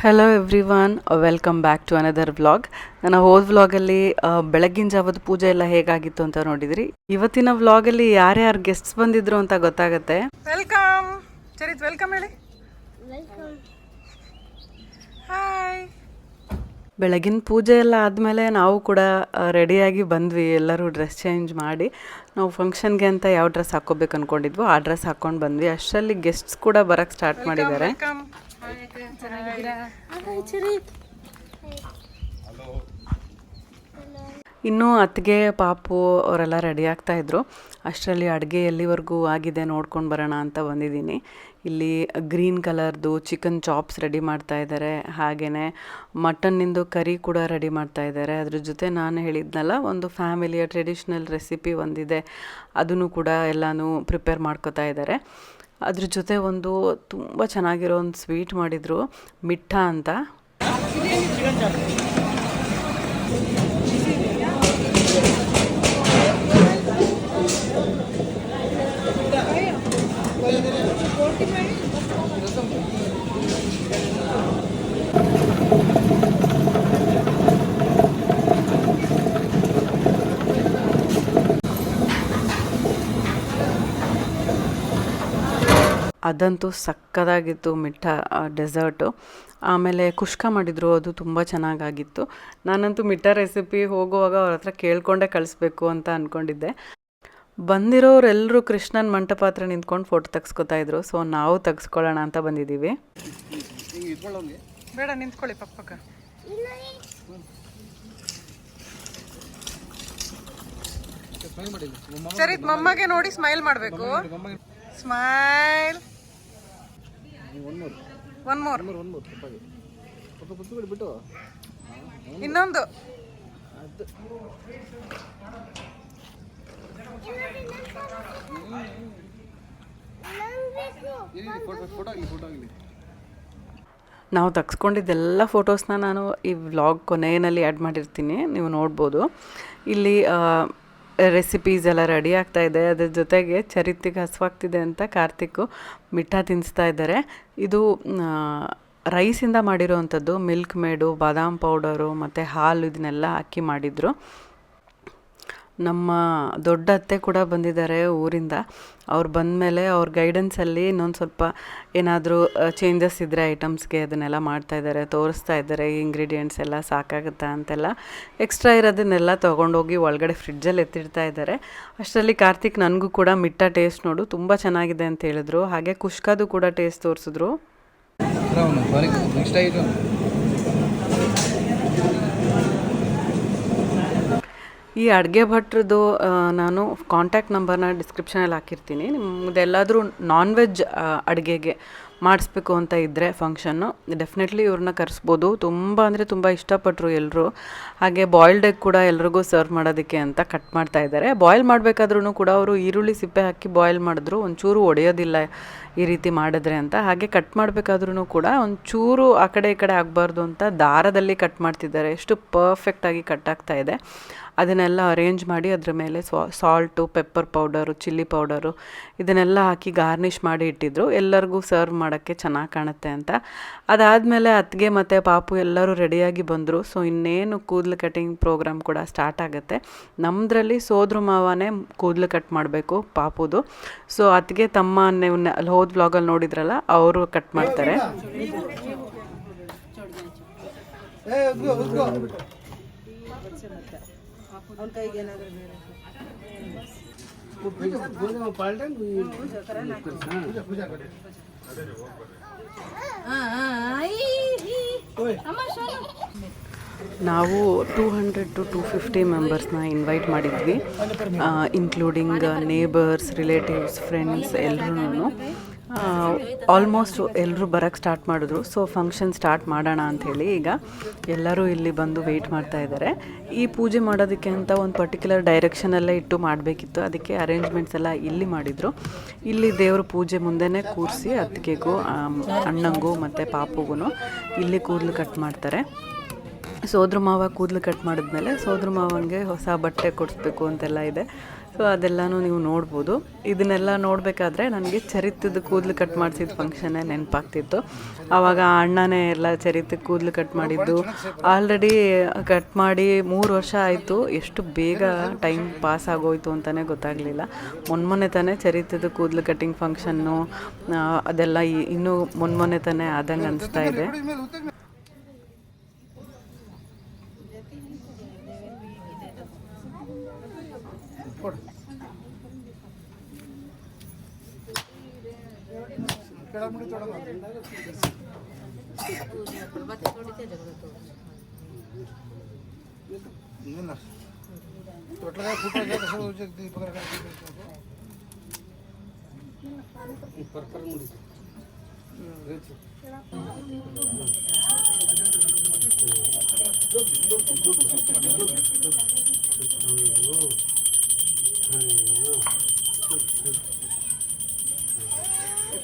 Hello everyone welcome back to another vlog ನಾನು ಹೋದ ವ್ಲಾಗಲ್ಲಿ ಬೆಳಗ್ಗಿನ ಜಾವದ ಪೂಜೆ ಎಲ್ಲ ಹೇಗಾಗಿತ್ತು ಅಂತ ನೋಡಿದ್ರಿ? ಇವತ್ತಿನ ವ್ಲಾಗಲ್ಲಿ ಯಾರ್ಯಾರು ಗೆಸ್ಟ್ಸ್ ಬಂದಿದ್ರು ಅಂತ ಗೊತ್ತಾಗತ್ತೆ. ವೆಲ್ಕಮ್ ಚರಿತ್ ವೆಲ್ಕಮ್ ಹೇಳಿ. ಹಾಯ್ ಬೆಳಗಿನ ಪೂಜೆ ಎಲ್ಲ ಆದಮೇಲೆ ನಾವು ಕೂಡ ರೆಡಿಯಾಗಿ ಬಂದ್ವಿ. ಎಲ್ಲರೂ ಡ್ರೆಸ್ ಚೇಂಜ್ ಮಾಡಿ. ನಾವು ಫಂಕ್ಷನ್ಗೆ ಅಂತ ಯಾವ ಡ್ರೆಸ್ ಹಾಕೋಬೇಕು ಅನ್ಕೊಂಡಿದ್ವು ಆ ಡ್ರೆಸ್ ಹಾಕ್ಕೊಂಡು ಬಂದ್ವಿ. ಅಷ್ಟರಲ್ಲಿ ಗೆಸ್ಟ್ಸ್ ಕೂಡ ಬರೋಕ್ಕೆ ಸ್ಟಾರ್ಟ್ ಮಾಡಿದ್ದಾರೆ. ಇನ್ನೂ ಅತ್ತಿಗೆ ಪಾಪು ಅವರೆಲ್ಲ ರೆಡಿ ಆಗ್ತಾ ಇದ್ರು. ಅಷ್ಟರಲ್ಲಿ ಅಡುಗೆ ಎಲ್ಲಿವರೆಗೂ ಆಗಿದೆ ನೋಡ್ಕೊಂಡು ಬರೋಣ ಅಂತ ಬಂದಿದ್ದೀನಿ. ಇಲ್ಲಿ ಗ್ರೀನ್ ಕಲರ್ದು ಚಿಕನ್ ಚಾಪ್ಸ್ ರೆಡಿ ಮಾಡ್ತಾ ಇದ್ದಾರೆ. ಹಾಗೆಯೇ ಮಟನ್ನಿಂದು ಕರಿ ಕೂಡ ರೆಡಿ ಮಾಡ್ತಾ ಇದ್ದಾರೆ. ಅದ್ರ ಜೊತೆ ನಾನು ಹೇಳಿದ್ನಲ್ಲ, ಒಂದು ಫ್ಯಾಮಿಲಿಯ ಟ್ರೆಡಿಷ್ನಲ್ ರೆಸಿಪಿ ಒಂದಿದೆ. ಅದನ್ನು ಕೂಡ ಎಲ್ಲನೂ ಪ್ರಿಪೇರ್ ಮಾಡ್ಕೋತಾ ಇದ್ದಾರೆ. ಅದ್ರ ಜೊತೆ ಒಂದು ತುಂಬ ಚೆನ್ನಾಗಿರೋ ಒಂದು ಸ್ವೀಟ್ ಮಾಡಿದರು ಮಿಠ ಅಂತ. ಅದಂತೂ ಸಕ್ಕದಾಗಿತ್ತು ಮಿಠಾ ಡೆಸರ್ಟು ಆಮೇಲೆ ಕುಷ್ಕ ಮಾಡಿದ್ರು ಅದು ತುಂಬ ಚೆನ್ನಾಗಾಗಿತ್ತು. ನಾನಂತೂ ಮಿಠ ರೆಸಿಪಿ ಹೋಗುವಾಗ ಅವ್ರ ಹತ್ರ ಕೇಳ್ಕೊಂಡೇ ಕಳಿಸ್ಬೇಕು ಅಂತ ಅಂದ್ಕೊಂಡಿದ್ದೆ ಬಂದಿರೋರೆಲ್ಲರೂ ಕೃಷ್ಣನ ಮಂಟಪ ಹತ್ರ ನಿಂತ್ಕೊಂಡು ಫೋಟೋ ತೆಗ್ಸ್ಕೊತಾ ಇದ್ರು ಸೊ ನಾವು ತೆಗ್ಸ್ಕೊಳ್ಳೋಣ ಅಂತ ಬಂದಿದ್ದೀವಿ. ಬೇಡ ನಿಂತ್ಕೊಳ್ಳಿ ಪಪ್ಪಕ್ಕ. ಸರಿ ಮಮ್ಮಗೆ ನೋಡಿ ಸ್ಮೈಲ್ ಮಾಡಬೇಕು. Smile one more. ಇನ್ನೊಂದು. ನಾವು ತೆಗ್ಸ್ಕೊಂಡಿದ್ದೆಲ್ಲ ಫೋಟೋಸ್ನ ನಾನು ಈ ವ್ಲಾಗ್ ಕೊನೆಯಲ್ಲಿ ಆ್ಯಡ್ ಮಾಡಿರ್ತೀನಿ ನೀವು ನೋಡ್ಬೋದು. ಇಲ್ಲಿ ರೆಸಿಪೀಸ್ ಎಲ್ಲ ರೆಡಿ ಆಗ್ತಾ ಇದೆ. ಅದ್ರ ಜೊತೆಗೆ ಚರಿತಿಗೆ ಹಸುವಾಗ್ತಿದೆ ಅಂತ ಕಾರ್ತಿಕ್ ಮಿಠಾ ತಿನ್ನಿಸ್ತಾ ಇದ್ದಾರೆ. ಇದು ರೈಸಿಂದ ಮಾಡಿರೋವಂಥದ್ದು ಮಿಲ್ಕ್ ಮೇಡು ಬಾದಾಮ್ ಪೌಡರು ಮತ್ತು ಹಾಲು ಇದನ್ನೆಲ್ಲ ಹಾಕಿ ಮಾಡಿದರು. ನಮ್ಮ ದೊಡ್ಡ ಅತ್ತೆ ಕೂಡ ಬಂದಿದ್ದಾರೆ ಊರಿಂದ. ಅವ್ರು ಬಂದಮೇಲೆ ಅವ್ರ ಗೈಡೆನ್ಸಲ್ಲಿ ಇನ್ನೊಂದು ಸ್ವಲ್ಪ ಏನಾದರೂ ಚೇಂಜಸ್ ಇದ್ದರೆ ಐಟಮ್ಸ್ಗೆ ಅದನ್ನೆಲ್ಲ ಮಾಡ್ತಾ ಇದ್ದಾರೆ, ತೋರಿಸ್ತಾ ಇದ್ದಾರೆ ಇಂಗ್ರೀಡಿಯೆಂಟ್ಸ್ ಎಲ್ಲ ಸಾಕಾಗುತ್ತಾ ಅಂತೆಲ್ಲ. ಎಕ್ಸ್ಟ್ರಾ ಇರೋದನ್ನೆಲ್ಲ ತೊಗೊಂಡೋಗಿ ಒಳಗಡೆ ಫ್ರಿಡ್ಜಲ್ಲಿ ಎತ್ತಿಡ್ತಾ ಇದ್ದಾರೆ. ಅಷ್ಟರಲ್ಲಿ ಕಾರ್ತಿಕ್ ನನಗೂ ಕೂಡ ಮಿಟ್ಟ ಟೇಸ್ಟ್ ನೋಡು, ತುಂಬ ಚೆನ್ನಾಗಿದೆ ಅಂತ ಹೇಳಿದ್ರು. ಹಾಗೆ ಕುಷ್ಕದು ಕೂಡ ಟೇಸ್ಟ್ ತೋರಿಸಿದ್ರು ನೆಕ್ಸ್ಟ್ ಆಯಿತು ಈ ಅಡುಗೆ ಭಟ್ರದ್ದು ನಾನು ಕಾಂಟ್ಯಾಕ್ಟ್ ನಂಬರ್ನ ಡಿಸ್ಕ್ರಿಪ್ಷನಲ್ಲಿ ಹಾಕಿರ್ತೀನಿ. ನಿಮ್ಮದೆಲ್ಲಾದರೂ ನಾನ್ ವೆಜ್ ಅಡುಗೆಗೆ ಮಾಡಿಸ್ಬೇಕು ಅಂತ ಇದ್ದರೆ ಫಂಕ್ಷನ್ನು ಡೆಫಿನೆಟ್ಲಿ ಇವ್ರನ್ನ ಕರೆಸ್ಬೋದು. ತುಂಬ ಅಂದರೆ ತುಂಬ ಇಷ್ಟಪಟ್ಟರು ಎಲ್ಲರೂ ಹಾಗೆ ಬಾಯ್ಲ್ಡ್ ಎಗ್ ಕೂಡ ಎಲ್ರಿಗೂ ಸರ್ವ್ ಮಾಡೋದಕ್ಕೆ ಅಂತ ಕಟ್ ಮಾಡ್ತಾ ಇದ್ದಾರೆ. ಬಾಯ್ಲ್ ಮಾಡಬೇಕಾದ್ರೂ ಕೂಡ ಅವರು ಈರುಳ್ಳಿ ಸಿಪ್ಪೆ ಹಾಕಿ ಬಾಯ್ಲ್ ಮಾಡಿದ್ರು, ಒಂಚೂರು ಒಡೆಯೋದಿಲ್ಲ. ಈ ರೀತಿ ಮಾಡಿದ್ರೆ ಅಂತ. ಹಾಗೆ ಕಟ್ ಮಾಡಬೇಕಾದ್ರೂ ಕೂಡ ಒಂಚೂರು ಆ ಕಡೆ ಈ ಕಡೆ ಆಗಬಾರ್ದು ಅಂತ ದಾರದಲ್ಲಿ ಕಟ್ ಮಾಡ್ತಿದ್ದಾರೆ. ಎಷ್ಟು ಪರ್ಫೆಕ್ಟಾಗಿ ಕಟ್ ಆಗ್ತಾ ಇದೆ. ಅದನ್ನೆಲ್ಲ ಅರೇಂಜ್ ಮಾಡಿ ಅದರ ಮೇಲೆ salt pepper powder chilli powder ಇದನ್ನೆಲ್ಲ ಹಾಕಿ ಗಾರ್ನಿಷ್ ಮಾಡಿ ಇಟ್ಟಿದ್ರು. ಎಲ್ಲರಿಗೂ ಸರ್ವ್ ಮಾಡೋಕ್ಕೆ ಚೆನ್ನಾಗಿ ಕಾಣುತ್ತೆ ಅಂತ. ಅದಾದಮೇಲೆ ಅತ್ತಿಗೆ ಮತ್ತು ಪಾಪು ಎಲ್ಲರೂ ರೆಡಿಯಾಗಿ ಬಂದರು. ಸೊ ಇನ್ನೇನು ಕೂದಲು ಕಟಿಂಗ್ ಪ್ರೋಗ್ರಾಮ್ ಕೂಡ ಸ್ಟಾರ್ಟ್ ಆಗುತ್ತೆ. ನಮ್ಮದ್ರಲ್ಲಿ ಸೋದ್ರ ಮಾವನೇ ಕೂದಲು ಕಟ್ ಮಾಡಬೇಕು ಪಾಪುದು. ಸೊ ಅತ್ತಿಗೆ ತಮ್ಮ ಅಲ್ಲಿ ವ್ಲಾಗಲ್ಲಿ ನೋಡಿದ್ರಲ್ಲ ಅವರು ಕಟ್ ಮಾಡ್ತಾರೆ. ನಾವು two hundred to two fifty ಮೆಂಬರ್ಸ್ನ invite ಮಾಡಿದ್ವಿ. ಇನ್ಕ್ಲೂಡಿಂಗ್ ನೇಬರ್ಸ್ ರಿಲೇಟಿವ್ಸ್ ಫ್ರೆಂಡ್ಸ್ ಎಲ್ಲರೂ ಆಲ್ಮೋಸ್ಟ್ ಎಲ್ಲರೂ ಬರೋಕ್ಕೆ ಸ್ಟಾರ್ಟ್ ಮಾಡಿದ್ರು. ಸೊ ಫಂಕ್ಷನ್ ಸ್ಟಾರ್ಟ್ ಮಾಡೋಣ ಅಂಥೇಳಿ ಈಗ ಎಲ್ಲರೂ ಇಲ್ಲಿ ಬಂದು ವೆಯ್ಟ್ ಮಾಡ್ತಾ ಇದ್ದಾರೆ. ಈ ಪೂಜೆ ಮಾಡೋದಕ್ಕೆ ಅಂತ ಒಂದು ಪರ್ಟಿಕ್ಯುಲರ್ ಡೈರೆಕ್ಷನಲ್ಲೇ ಇಟ್ಟು ಮಾಡಬೇಕಿತ್ತು. ಅದಕ್ಕೆ ಅರೇಂಜ್ಮೆಂಟ್ಸ್ ಎಲ್ಲ ಇಲ್ಲಿ ಮಾಡಿದರು. ಇಲ್ಲಿ ದೇವರು ಪೂಜೆ ಮುಂದೆನೇ ಕೂರಿಸಿ ಅತ್ತಿಗೆಗೂ ಅಣ್ಣಂಗೂ ಮತ್ತು ಪಾಪುಗೂ ಇಲ್ಲಿ ಕೂದಲು ಕಟ್ ಮಾಡ್ತಾರೆ. ಸೋದ್ರ ಮಾವ ಕೂದಲು ಕಟ್ ಮಾಡಿದ್ಮೇಲೆ ಸೋದ್ರ ಮಾವಂಗೆ ಹೊಸ ಬಟ್ಟೆ ಕೊಡಿಸ್ಬೇಕು ಅಂತೆಲ್ಲ ಇದೆ. ಸೊ ಅದೆಲ್ಲನೂ ನೀವು ನೋಡ್ಬೋದು. ಇದನ್ನೆಲ್ಲ ನೋಡಬೇಕಾದ್ರೆ ನನಗೆ ಚರಿತ್ರದ ಕೂದಲು ಕಟ್ ಮಾಡಿಸಿದ ಫಂಕ್ಷನ್ನೇ ನೆನಪಾಗ್ತಿತ್ತು. ಆವಾಗ ಅಣ್ಣನೇ ಎಲ್ಲ ಚರಿತ್ರದ ಕೂದಲು ಕಟ್ ಮಾಡಿದ್ದು. ಆಲ್ರೆಡಿ ಕಟ್ ಮಾಡಿ ಮೂರು ವರ್ಷ ಆಯಿತು. ಎಷ್ಟು ಬೇಗ ಟೈಮ್ ಪಾಸ್ ಆಗೋಯ್ತು ಅಂತಲೇ ಗೊತ್ತಾಗಲಿಲ್ಲ. ಮೊನ್ನೆ ತಾನೇ ಚರಿತ್ರದ ಕೂದಲು ಕಟ್ಟಿಂಗ್ ಫಂಕ್ಷನ್ನು ಅದೆಲ್ಲ ಇನ್ನೂ ಮೊನ್ನೆ ತಾನೇ ಆದಂಗೆ ಅನಿಸ್ತಾ ಇದೆ. ಕೆಳಮುಡಿ ತೊಡಗೋದು ಇಲ್ಲ ತೊಟ್ಲದಾಗ ಫೋಟೋ ಕಸ ದೀಪಕ ಪರ್ಪರ್ ಮುಡಿ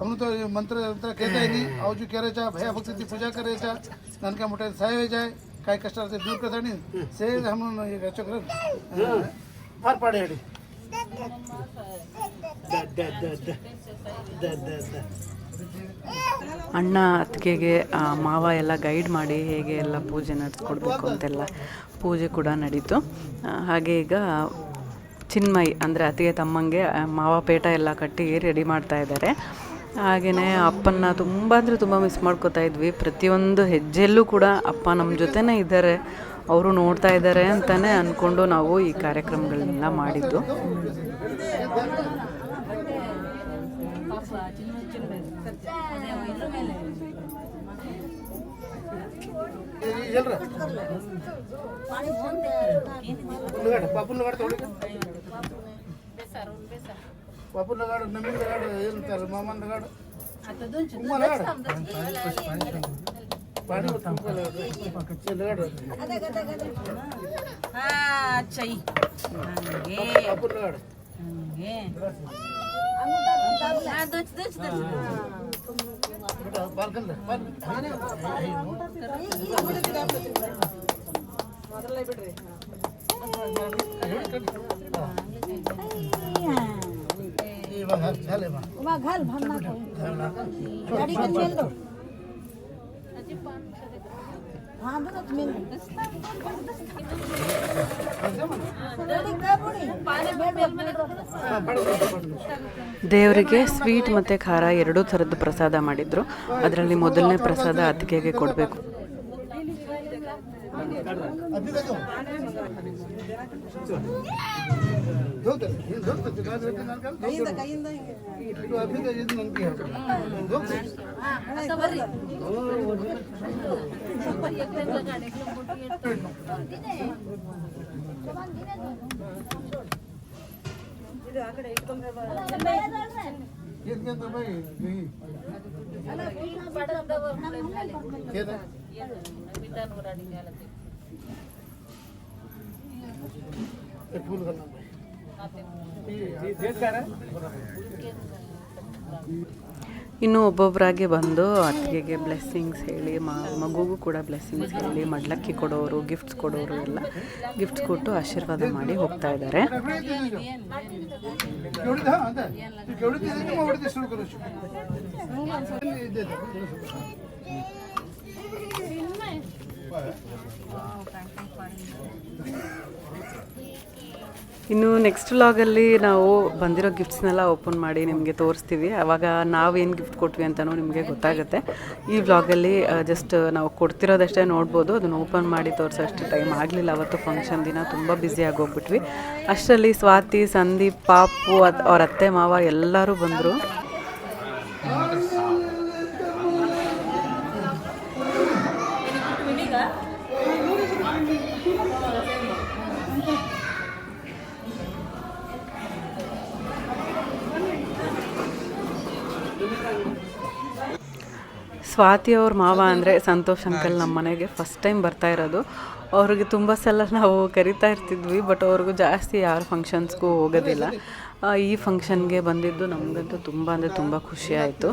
ಅಮೃತ ಮಂತ್ರ તંત્ર કહેતા નહીં આવજુ ક્યારે ચા ಭಯ ભક્તિથી ಪೂಜಾ કરે ચા નાનકા મોટા સહાય જાય કાંઈ કષ્ટાર્થી દૂર કરતા નહીં સે હમણાં એક ચક્ર ಅಣ್ಣ ಅತ್ತಿಗೆಗೆ ಮಾವ ಎಲ್ಲ ಗೈಡ್ ಮಾಡಿ ಹೇಗೆ ಎಲ್ಲ ಪೂಜೆ ನಡೆಸ್ಕೊಡ್ಬೇಕು ಅಂತೆಲ್ಲ ಪೂಜೆ ಕೂಡ ನಡೀತು. ಹಾಗೆ ಈಗ ಚಿನ್ಮಯಿ ಅಂದರೆ ಅತ್ತಿಗೆ ತಮ್ಮಂಗೆ ಮಾವ ಪೇಟ ಎಲ್ಲ ಕಟ್ಟಿ ರೆಡಿ ಮಾಡ್ತಾ ಇದ್ದಾರೆ. ಹಾಗೆಯೇ ಅಪ್ಪನ್ನ ತುಂಬ ಅಂದರೆ ತುಂಬ ಮಿಸ್ ಮಾಡ್ಕೋತಾ ಇದ್ವಿ ಪ್ರತಿಯೊಂದು ಹೆಜ್ಜೆಯಲ್ಲೂ ಕೂಡ ಅಪ್ಪ ನಮ್ಮ ಜೊತೆನೇ ಇದ್ದಾರೆ ಅವರು ನೋಡ್ತಾ ಇದ್ದಾರೆ ಅಂತಲೇ ಅಂದ್ಕೊಂಡು ನಾವು ಈ ಕಾರ್ಯಕ್ರಮಗಳನ್ನೆಲ್ಲ ಮಾಡಿದ್ದು ಎಲ್ರ ಪಾಪುನ ಗಾಡಿ ತೊಗೊಳಿ ಪಾಪುನ ಗಾಡು ನಮ್ಮಿಂದ ಗಾಡು ಏನಂತಾರೆ ಮಾಮನ ಗಾಡು ಉಮ್ಮನ ಗಾಡು ಪಾಡಿ ಎಲ್ಲ ಗಾಡು ಇವಾಗ ಚಾಲೆ ಬಾ ಇವಾಗ ಗಾಲ್ ಭನ್ನ ಕೊ ಗಾಡಿ ಕನ್ ಮೇಲ್ದು ಹಾಂದನ ಮೇಲ್ದು ದಸ್ತಾ ದಸ್ತಾ ದೇವರಿಗೆ ಸ್ವೀಟ್ ಮತ್ತೆ ಖಾರ ಎರಡು ಥರದ್ದು ಪ್ರಸಾದ ಮಾಡಿದ್ರು. ಅದರಲ್ಲಿ ಮೊದಲನೇ ಪ್ರಸಾದ ಅತ್ತಿಗೆಗೆ ಕೊಡಬೇಕು. अभी देखो दो दे ये दो दे गाज रखे नाल ಇನ್ನು ಒಬ್ಬೊಬ್ಬರಾಗೆ ಬಂದು ಅತ್ತಿಗೆಗೆ ಬ್ಲೆಸ್ಸಿಂಗ್ಸ್ ಹೇಳಿ ಮಗುಗೂ ಕೂಡ ಬ್ಲೆಸ್ಸಿಂಗ್ಸ್ ಹೇಳಿ, ಮಡ್ಲಕ್ಕಿ ಕೊಡೋರು ಗಿಫ್ಟ್ಸ್ ಕೊಡೋರು ಎಲ್ಲ ಗಿಫ್ಟ್ಸ್ ಕೊಟ್ಟು ಆಶೀರ್ವಾದ ಮಾಡಿ ಹೋಗ್ತಾ ಇದ್ದಾರೆ. ಇನ್ನು ನೆಕ್ಸ್ಟ್ ವ್ಲಾಗಲ್ಲಿ ನಾವು ಬಂದಿರೋ ಗಿಫ್ಟ್ಸ್ನೆಲ್ಲ ಓಪನ್ ಮಾಡಿ ನಿಮಗೆ ತೋರಿಸ್ತೀವಿ. ಆವಾಗ ನಾವು ಏನು ಗಿಫ್ಟ್ ಕೊಟ್ವಿ ಅಂತಲೂ ನಿಮಗೆ ಗೊತ್ತಾಗುತ್ತೆ. ಈ ವ್ಲಾಗಲ್ಲಿ ಜಸ್ಟ್ ನಾವು ಕೊಡ್ತಿರೋದಷ್ಟೇ ನೋಡ್ಬೋದು. ಅದನ್ನು ಓಪನ್ ಮಾಡಿ ತೋರಿಸೋ ಅಷ್ಟು ಟೈಮ್ ಆಗಲಿಲ್ಲ. ಅವತ್ತು ಫಂಕ್ಷನ್ ದಿನ ತುಂಬ ಬ್ಯುಸಿ ಹೋಗ್ಬಿಟ್ವಿ ಅಷ್ಟರಲ್ಲಿ ಸ್ವಾತಿ, ಸಂದೀಪ್, ಪಾಪು, ಅದು ಅವ್ರ ಅತ್ತೆ, ಮಾವ ಎಲ್ಲರೂ ಬಂದರು. ಸ್ವಾತಿ ಅವ್ರ ಮಾವ ಅಂದರೆ ಸಂತೋಷ್ ಅಂಕಲ್ ನಮ್ಮ ಮನೆಗೆ ಫಸ್ಟ್ ಟೈಮ್ ಬರ್ತಾ ಇರೋದು. ಅವ್ರಿಗೆ ತುಂಬ ಸಲ ನಾವು ಕರಿತಾ ಇರ್ತಿದ್ವಿ ಬಟ್ ಅವ್ರಿಗೂ ಜಾಸ್ತಿ ಯಾರು ಫಂಕ್ಷನ್ಸ್ಗೂ ಹೋಗೋದಿಲ್ಲ. ಈ ಫಂಕ್ಷನ್ಗೆ ಬಂದಿದ್ದು ನಮಗಂತೂ ತುಂಬ ಅಂದರೆ ತುಂಬ ಖುಷಿ ಆಯಿತು.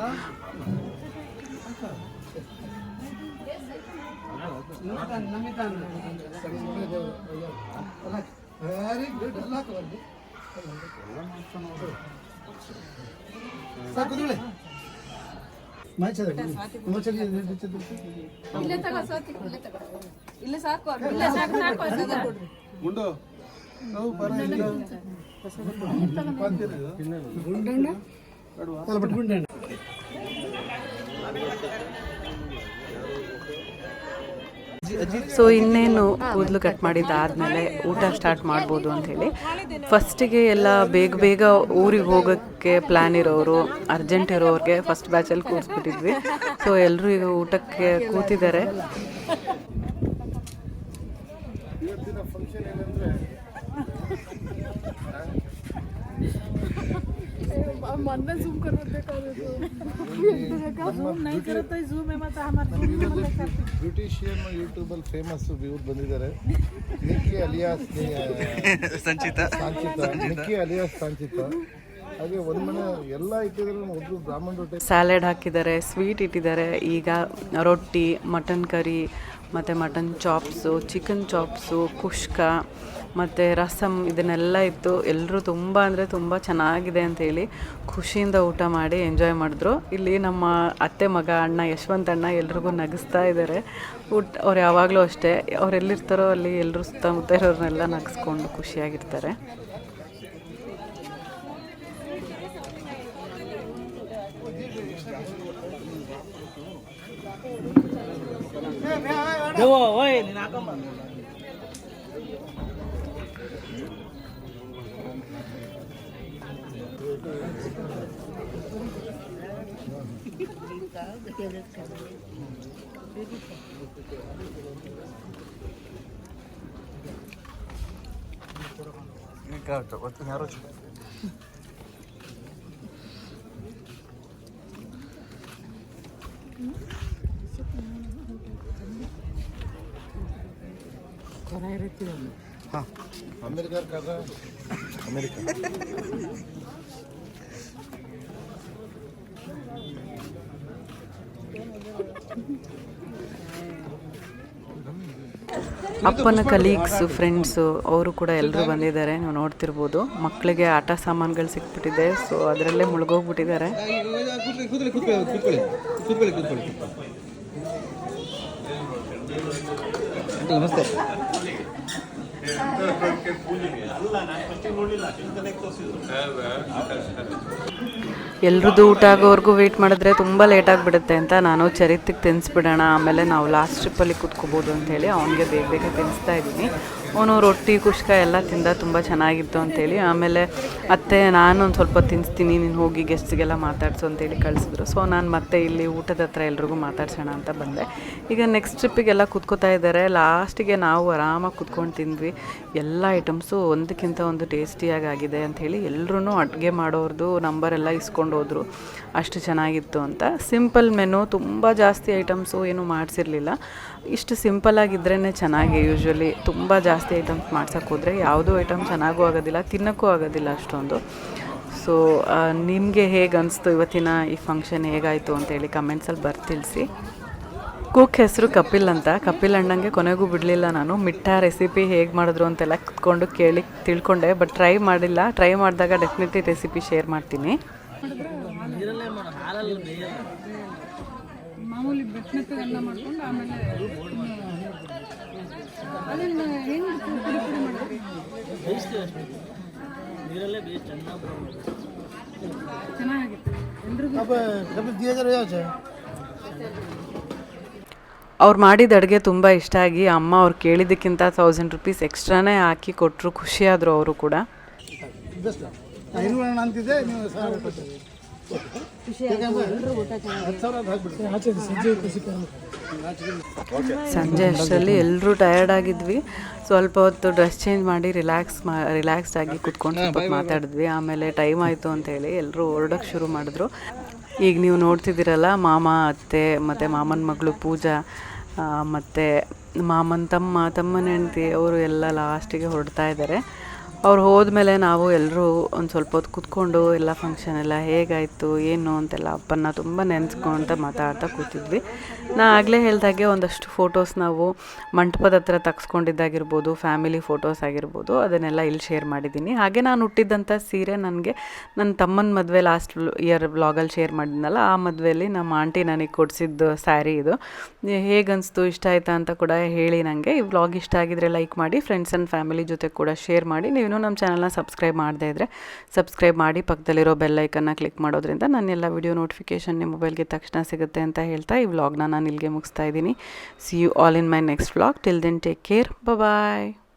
ಇಲ್ಲ ಸಾಕು ಕುತ್ಕೊಳ್ಳಿ ಸಾಕು ಮಾಯ್ಚದ ಗುಂಡು. ನಾವು ಪರ ಇಲ್ಲ ಗುಂಡಣ್ಣ? ಸೊ ಇನ್ನೇನು ಕೂದಲು ಕಟ್ ಮಾಡಿದ್ದಾದ್ಮೇಲೆ ಊಟ ಸ್ಟಾರ್ಟ್ ಮಾಡ್ಬೋದು ಅಂಥೇಳಿ ಫಸ್ಟಿಗೆ ಎಲ್ಲ ಬೇಗ ಬೇಗ ಊರಿಗೆ ಹೋಗೋಕ್ಕೆ ಪ್ಲ್ಯಾನ್ ಇರೋರು ಅರ್ಜೆಂಟ್ ಇರೋರಿಗೆ ಫಸ್ಟ್ ಬ್ಯಾಚಲ್ಲಿ ಕೂರಿಸ್ಬಿಟ್ಟಿದ್ವಿ. ಸೊ ಎಲ್ಲರೂ ಈಗ ಊಟಕ್ಕೆ ಕೂತಿದ್ದಾರೆ ಇವತ್ತಿನ ಫಂಕ್ಷನ್ ಏನಂದ್ರೆ ಬ್ಯೂಟಿಷಿಯನ್ ಯೂಟ್ಯೂಬಲ್ಲಿ ಫೇಮಸ್ ಇವ್ರು ಬಂದಿದ್ದಾರೆ. ನಿಕ್ಕಿ ಅಲಿಯಾಸ್ ಸಂಚಿತ. ಸಂಚಿತ. ನಿಕ್ಕಿ ಅಲಿಯಾಸ್ ಸಂಚಿತ. ಹಾಗೆ ಒಂದು ಮನೆ ಎಲ್ಲ ಇಟ್ಟಿದ್ರು ಒಬ್ರು ಬ್ರಾಹ್ಮಣ ರೊಟ್ಟಿ. ಸ್ಯಾಲೆಡ್ ಹಾಕಿದ್ದಾರೆ ಸ್ವೀಟ್ ಇಟ್ಟಿದ್ದಾರೆ. ಈಗ ರೊಟ್ಟಿ ಮಟನ್ ಕರಿ ಮತ್ತು ಮಟನ್ ಚಾಪ್ಸು ಚಿಕನ್ ಚಾಪ್ಸು ಕುಷ್ಕ. ಮತ್ತು ರಸಮ್ ಇದನ್ನೆಲ್ಲ ಇತ್ತು ಎಲ್ಲರೂ ತುಂಬ ಅಂದರೆ ತುಂಬ ಚೆನ್ನಾಗಿದೆ ಅಂತೇಳಿ ಖುಷಿಯಿಂದ ಊಟ ಮಾಡಿ ಎಂಜಾಯ್ ಮಾಡಿದ್ರು ಇಲ್ಲಿ ನಮ್ಮ ಅತ್ತೆ ಮಗ ಅಣ್ಣ ಯಶವಂತ ಅಣ್ಣ ಎಲ್ರಿಗೂ ನಗಿಸ್ತಾ ಇದ್ದಾರೆ ಊಟ ಅವ್ರು ಯಾವಾಗಲೂ ಅಷ್ಟೇ ಅವ್ರು ಎಲ್ಲಿರ್ತಾರೋ ಅಲ್ಲಿ ಎಲ್ಲರೂ ಸುತ್ತಮುತ್ತ ಇರೋರನ್ನೆಲ್ಲ ನಗಿಸ್ಕೊಂಡು ಖುಷಿಯಾಗಿರ್ತಾರೆ 이렇게 이렇게 그러니까 어떤 하루 줘 हाँ अमेरिका ಅಪ್ಪನ ಕಲೀಗ್ಸು ಫ್ರೆಂಡ್ಸು ಅವರು ಕೂಡ ಎಲ್ಲರೂ ಬಂದಿದ್ದಾರೆ. ನೀವು ನೋಡ್ತಿರ್ಬೋದು. ಮಕ್ಕಳಿಗೆ ಆಟ ಸಾಮಾನುಗಳು ಸಿಕ್ಬಿಟ್ಟಿದೆ. ಸೊ ಅದರಲ್ಲೇ ಮುಳುಗೋಗ್ಬಿಟ್ಟಿದ್ದಾರೆ. ನಮಸ್ತೆ. ಎಲ್ರದ್ದು ಊಟ ಆಗೋವರೆಗೂ ವೆಯ್ಟ್ ಮಾಡಿದ್ರೆ ತುಂಬ ಲೇಟ್ ಆಗಿಬಿಡುತ್ತೆ ಅಂತ ನಾನು ಚರಿತಿಗೆ ತಿನ್ನಿಸ್ಬಿಡೋಣ ಆಮೇಲೆ ನಾವು ಲಾಸ್ಟ್ ಟ್ರಿಪ್ಪಲ್ಲಿ ಕೂತ್ಕೋಬೋದು ಅಂತ ಹೇಳಿ ಅವನಿಗೆ ಬೇಗ ಬೇಗ ತಿನ್ನಿಸ್ತಾ ಇದ್ದೀನಿ. ಅವನು ರೊಟ್ಟಿ, ಕುಷ್ಕ ಎಲ್ಲ ತಿಂದ ತುಂಬ ಚೆನ್ನಾಗಿತ್ತು ಅಂತೇಳಿ. ಆಮೇಲೆ ಅತ್ತೆ ನಾನು ಒಂದು ಸ್ವಲ್ಪ ತಿನ್ನಿಸ್ತೀನಿ ನೀನು ಹೋಗಿ ಗೆಸ್ಟ್ಗೆಲ್ಲ ಮಾತಾಡ್ಸು ಅಂತೇಳಿ ಕಳಿಸಿದ್ರು. ಸೊ ನಾನು ಮತ್ತೆ ಇಲ್ಲಿ ಊಟದ ಹತ್ರ ಎಲ್ರಿಗೂ ಮಾತಾಡ್ಸೋಣ ಅಂತ ಬಂದೆ. ಈಗ ನೆಕ್ಸ್ಟ್ ಟ್ರಿಪ್ಪಿಗೆಲ್ಲ ಕೂತ್ಕೋತಾ ಇದ್ದಾರೆ. ಲಾಸ್ಟಿಗೆ ನಾವು ಆರಾಮಾಗಿ ಕೂತ್ಕೊಂಡು ತಿಂದ್ವಿ. ಎಲ್ಲ ಐಟಮ್ಸು ಒಂದಕ್ಕಿಂತ ಒಂದು ಟೇಸ್ಟಿಯಾಗಿ ಆಗಿದೆ ಅಂಥೇಳಿ ಎಲ್ಲರೂ ಅಡುಗೆ ಮಾಡೋರ್ದು ನಂಬರ್ ಎಲ್ಲ ಇಸ್ಕೊಂಡು ಹೋದರು. ಅಷ್ಟು ಚೆನ್ನಾಗಿತ್ತು ಅಂತ. ಸಿಂಪಲ್ ಮೆನು ತುಂಬ ಜಾಸ್ತಿ ಐಟಮ್ಸು ಏನು ಮಾಡಿಸಿರ್ಲಿಲ್ಲ. ಇಷ್ಟು ಸಿಂಪಲ್ಲಾಗಿದ್ರೇ ಚೆನ್ನಾಗಿ ಯೂಶ್ವಲಿ ತುಂಬ ಜಾಸ್ತಿ ಐಟಮ್ಸ್ ಮಾಡ್ಸೋಕೆ ಹೋದರೆ ಯಾವುದೂ ಐಟಮ್ ಚೆನ್ನಾಗೂ ಆಗೋದಿಲ್ಲ, ತಿನ್ನೋಕ್ಕೂ ಆಗೋದಿಲ್ಲ ಅಷ್ಟೊಂದು. ಸೊ ನಿಮಗೆ ಹೇಗೆ ಅನಿಸ್ತು ಇವತ್ತಿನ ಈ ಫಂಕ್ಷನ್ ಹೇಗಾಯಿತು ಅಂತೇಳಿ ಕಮೆಂಟ್ಸಲ್ಲಿ ಬರ್ತಿಳಿಸಿ ಕುಕ್ ಹೆಸರು ಕಪಿಲ್ ಅಂತ. ಕಪಿಲ್ ಅಣ್ಣಂಗೆ ಕೊನೆಗೂ ಬಿಡಲಿಲ್ಲ ನಾನು. ಮಿಠಾ ರೆಸಿಪಿ ಹೇಗೆ ಮಾಡಿದ್ರು ಅಂತೆಲ್ಲ ಕುತ್ಕೊಂಡು ಕೇಳಿ ತಿಳ್ಕೊಂಡೆ ಬಟ್ ಟ್ರೈ ಮಾಡಿಲ್ಲ. ಟ್ರೈ ಮಾಡಿದಾಗ ಡೆಫಿನೆಟ್ಲಿ ರೆಸಿಪಿ ಶೇರ್ ಮಾಡ್ತೀನಿ. ಮಾಮೂಲಿ ಬೆಟ್ಟನತ್ತ ಎಲ್ಲ ಮಾಡ್ಕೊಂಡು ಆಮೇಲೆ ಅದನ್ನು ಹೆಂಗೆ ಪುಡಿ ಪುಡಿ ಮಾಡ್ತೀವಿ ನೀರಲ್ಲೇ ಬೇಯಿಸಿ ಚೆನ್ನಾಗಿ ಚೆನ್ನಾಗಿತ್ತು ಎಲ್ರಿಗೂ ಅವ್ರು ಮಾಡಿದ ಅಡುಗೆ ತುಂಬ ಇಷ್ಟ ಆಗಿ ಅಮ್ಮ ಅವ್ರು ಕೇಳಿದ್ದಕ್ಕಿಂತ ತೌಸಂಡ್ ರುಪೀಸ್ ಎಕ್ಸ್ಟ್ರಾನೇ ಹಾಕಿ ಕೊಟ್ಟರು ಖುಷಿಯಾದರು ಅವರು ಕೂಡ. ಸಂಜೆ ಅಷ್ಟರಲ್ಲಿ ಎಲ್ಲರೂ ಟಯರ್ಡ್ ಆಗಿದ್ವಿ. ಸ್ವಲ್ಪ ಹೊತ್ತು ಡ್ರೆಸ್ ಚೇಂಜ್ ಮಾಡಿ ರಿಲ್ಯಾಕ್ಸ್ ಮಾ ರಿಲ್ಯಾಕ್ಸ್ಡ್ ಆಗಿ ಕುತ್ಕೊಂಡು ಸ್ವಲ್ಪ ಮಾತಾಡಿದ್ವಿ. ಆಮೇಲೆ ಟೈಮ್ ಆಯಿತು ಅಂತೇಳಿ ಎಲ್ಲರೂ ಹೊರಡೋಕ್ಕೆ ಶುರು ಮಾಡಿದ್ರು. ಈಗ ನೀವು ನೋಡ್ತಿದ್ದೀರಲ್ಲ ಮಾಮ ಅತ್ತೆ ಮತ್ತು ಮಾಮನ ಮಗಳು ಪೂಜಾ ಮತ್ತು ಮಾಮನ ತಮ್ಮ ತಮ್ಮನ ಹೆಂಡತಿ ಅವರು ಎಲ್ಲ ಲಾಸ್ಟಿಗೆ ಹೊರಡ್ತಾ ಇದ್ದಾರೆ ಅವ್ರು ಹೋದ್ಮೇಲೆ ನಾವು ಎಲ್ಲರೂ ಒಂದು ಸ್ವಲ್ಪ ಹೊತ್ತು ಕೂತ್ಕೊಂಡು ಎಲ್ಲ ಫಂಕ್ಷನ್ ಎಲ್ಲ ಹೇಗಾಯಿತು, ಏನು ಅಂತೆಲ್ಲ ಅಪ್ಪನ್ನ ತುಂಬ ನೆನೆಸ್ಕೊಂತ ಮಾತಾಡ್ತಾ ಕೂತಿದ್ವಿ. ನಾ ಆಗಲೇ ಹೇಳ್ದಾಗೆ ಒಂದಷ್ಟು ಫೋಟೋಸ್ ನಾವು ಮಂಟಪದ ಹತ್ರ ತಗ್ಸ್ಕೊಂಡಿದ್ದಾಗಿರ್ಬೋದು ಫ್ಯಾಮಿಲಿ ಫೋಟೋಸ್ ಆಗಿರ್ಬೋದು, ಅದನ್ನೆಲ್ಲ ಇಲ್ಲಿ ಶೇರ್ ಮಾಡಿದ್ದೀನಿ. ಹಾಗೆ ನಾನು ಹುಟ್ಟಿದ್ದಂಥ ಸೀರೆ ನನಗೆ ನನ್ನ ತಮ್ಮನ ಮದುವೆ ಲಾಸ್ಟ್ ಇಯರ್ ಬ್ಲಾಗಲ್ಲಿ ಶೇರ್ ಮಾಡಿದ್ನಲ್ಲ, ಆ ಮದುವೆಯಲ್ಲಿ ನಮ್ಮ ಆಂಟಿ ನನಗೆ ಕೊಡಿಸಿದ್ದು ಸ್ಯಾರಿ ಇದು. ಹೇಗನ್ನಿಸ್ತು ಇಷ್ಟ ಆಯ್ತಾ ಅಂತ ಕೂಡ ಹೇಳಿ ನನಗೆ ಈ ವ್ಲಾಗ್ ಇಷ್ಟ ಆಗಿದ್ರೆ ಲೈಕ್ ಮಾಡಿ ಫ್ರೆಂಡ್ಸ್ ಆ್ಯಂಡ್ ಫ್ಯಾಮಿಲಿ ಜೊತೆ ಕೂಡ ಶೇರ್ ಮಾಡಿ, ನೀವು ನಮ್ಮ ಚಾನಲ್ನ ಸಬ್ಸ್ಕ್ರೈಬ್ ಮಾಡದೇ ಇದ್ದರೆ ಸಬ್ಸ್ಕ್ರೈಬ್ ಮಾಡಿ ಪಕ್ಕದಲ್ಲಿರೋ ಬೆಲ್ ಐಕನ್ನ ಕ್ಲಿಕ್ ಮಾಡೋದ್ರಿಂದ ನನ್ನೆಲ್ಲ ವಿಡಿಯೋ ನೋಟಿಫಿಕೇಷನ್ ನಿಮ್ಮ ಮೊಬೈಲ್ಗೆ ತಕ್ಷಣ ಸಿಗುತ್ತೆ ಅಂತ ಹೇಳ್ತಾ ಈ ವ್ಲಾಗ್ನ ನಾನು ಇಲ್ಲಿಗೆ ಮುಗಿಸ್ತಾ ಇದ್ದೀನಿ. See you all in my next vlog till then take care bye